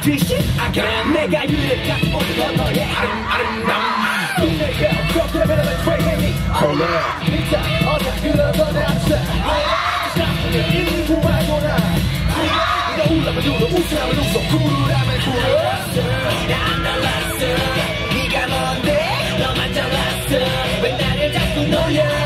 뒤신 악연 내가 유일한 오늘도 너의 아름 아름다움 그녀에게 없고 그래 배려면 트레이닝 콜라 진짜 어제 그러던 내 앞서 나의 인생 구하고나 네가 울라면 울어 웃으라면 웃어 구르라면 구르 난 달랐어 네가 뭔데 너만 잘났어 왜 나를 자꾸 놀려